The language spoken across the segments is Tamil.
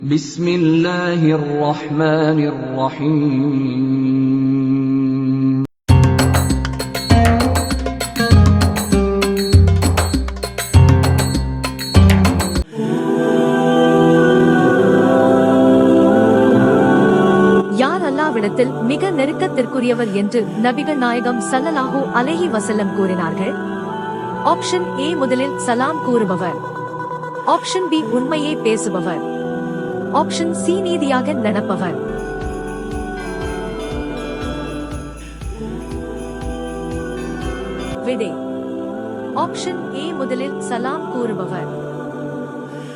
بسم الله الرحمن الرحيم யார் அல்லாவிடத்தில் மிக நெருக்கத்திற்குரியவர் என்று நபிகள் நாயகம் ஸல்லல்லாஹு அலைஹி வஸல்லம் கூறினார்கள் ஆப்ஷன் ஏ முதலில் சலாம் கூறுபவர் ஆப்ஷன் பி உண்மையை பேசுபவர் ஆப்ஷன் சி நீதியாக நடப்பவர். விடை. ஆப்ஷன் ஏ முதலில் சலாம் கூறுபவர்.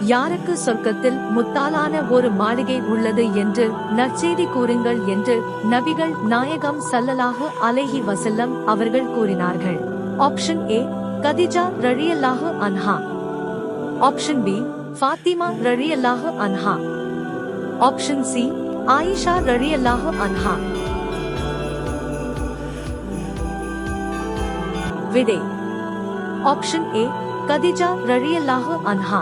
யாருக்கு சொர்க்கத்தில் முத்தாலான ஒரு மாளிகை உள்ளது என்று நற்செய்தி கூறுங்கள் என்று நபிகள் நாயகம் சல்லலாக அலேஹி வசல்லம் அவர்கள் கூறினார்கள். ஆப்ஷன் ஏ கதிஜா ரழியல்லாஹு அன்ஹா. ஆப்ஷன் பி ஃபாத்திமா ரழியல்லாஹு அன்ஹா. ஆப்ஷன் சி ஆயிஷா ரழியல்லாஹு அன்ஹா விடை ஆப்ஷன் ஏ கதிஜா ரழியல்லாஹு அன்ஹா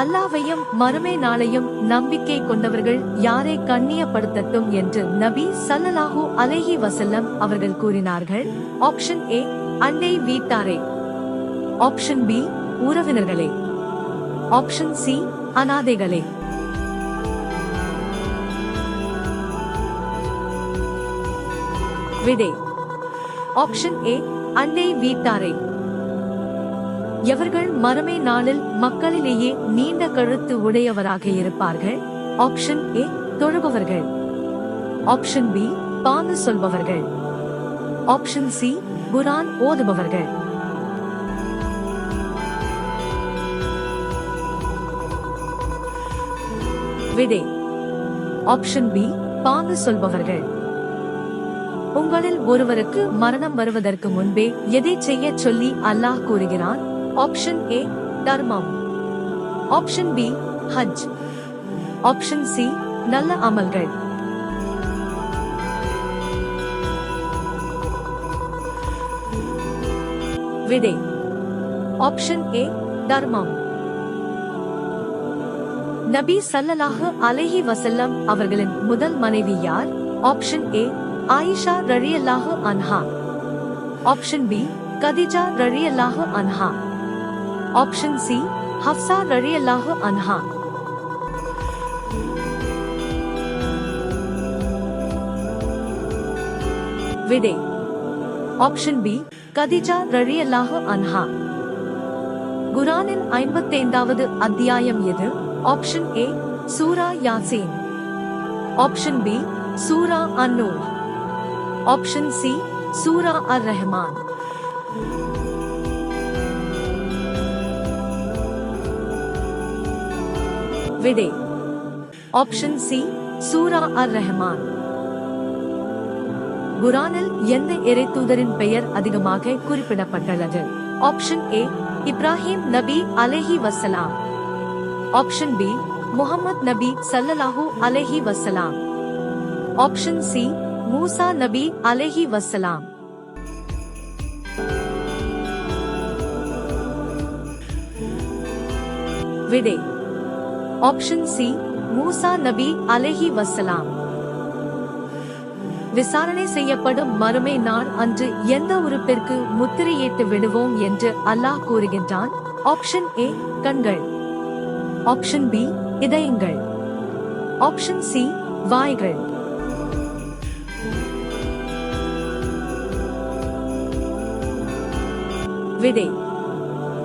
அல்லாவையும் மறுமை நாளையும் நம்பிக்கை கொண்டவர்கள் யாரை கண்ணியப்படுத்தட்டும் என்று நபி சல்லலாஹூ அலேஹி வசல்லம் அவர்கள் கூறினார்கள். ஆப்ஷன் ஏ அண்டை வீட்டாரே. ஆப்ஷன் பி உறவினர்களே. ஆப்ஷன் சி அனாதைகளே. விடை. ஆப்ஷன் ஏ அன்னை வீட்டாரே. எவர்கள் மறுமை நாளில் மக்களிலேயே நீண்ட கழுத்து உடையவராக இருப்பார்கள்? ஆப்ஷன் ஏ தொழுபவர்கள். ஆப்ஷன் பி பாங்கு சொல்பவர்கள். ஆப்ஷன் சி குரான் ஓதுபவர்கள். விடை. ஆப்ஷன் பி பாங்கு சொல்பவர்கள். உங்களில் ஒருவருக்கு மரணம் வருவதற்கு முன்பே எதை செய்ய சொல்லி அல்லாஹ் கூறுகிறான்? ஆப்ஷன் ஏ தர்மம். ஆப்ஷன் பி ஹஜ். ஆப்ஷன் சி நல்ல அமல்கள். விடை ஆப்ஷன் ஏ தர்மம். நபி ஸல்லல்லாஹு அலைஹி வசல்லம் அவர்களின் முதல் மனைவி யார்? ஆப்ஷன் ஏ ஆயிஷா ரழியல்லாஹு அன்ஹா. ஆப்ஷன் பி கதிஜா ரழியல்லாஹு அன்ஹா. ஆப்ஷன் சி ஹப்சா ரழியல்லாஹு அன்ஹா. விடை. ஆப்ஷன் பி கதிஜா ரழியல்லாஹு அன்ஹா. குரானின் ஐம்பத்தைந்தாவது அத்தியாயம் எது? ஆப்ஷன் ஏ சூரா யாசீன். ஆப்ஷன் பி சூரா அன்னூர் ஆப்ஷன் சி சூரா அர் ரஹ்மான் விடை ஆப்ஷன் சி சூரா அர் ரஹ்மான் குரானில் எந்த இறைத்தூதரின் பெயர் அதிகமாக குறிப்பிடப்பட்டுள்ளது ஆப்ஷன் ஏ இப்ராஹிம் நபி அலைஹி வசலாம் ஆப்ஷன் பி முகமது நபி சல்லல்லாஹு அலைஹி வசலாம் ஆப்ஷன் சி மூசா நபி அலஹி வசலாம் விடை. ஆப்ஷன் சி மூசா நபி அலஹி வசலாம் விசாரணை செய்யப்படும் மறுமை நாள் அன்று எந்த உறுப்பிற்கு முத்திரையிட்டு விடுவோம் என்று அல்லாஹ் கூறுகின்றான்? ஆப்ஷன் ஏ கண்கள். ஆப்ஷன் பி இதயங்கள். ஆப்ஷன் சி வாய்கள். விடை.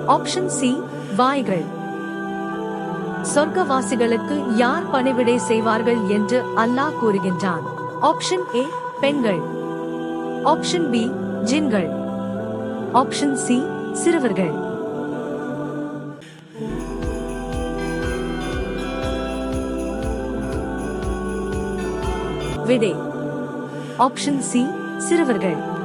Option C வாய்கள். சொர்க்கவாசிகளுக்கு யார் பணிவிடை செய்வார்கள் என்று அல்லாஹ் கூறுகின்றான். ஆப்ஷன் ஏ பெண்கள். ஆப்ஷன் பி ஜின்கள். ஆப்ஷன் சி சிறுவர்கள். விடை. ஆப்ஷன் சி சிறுவர்கள்.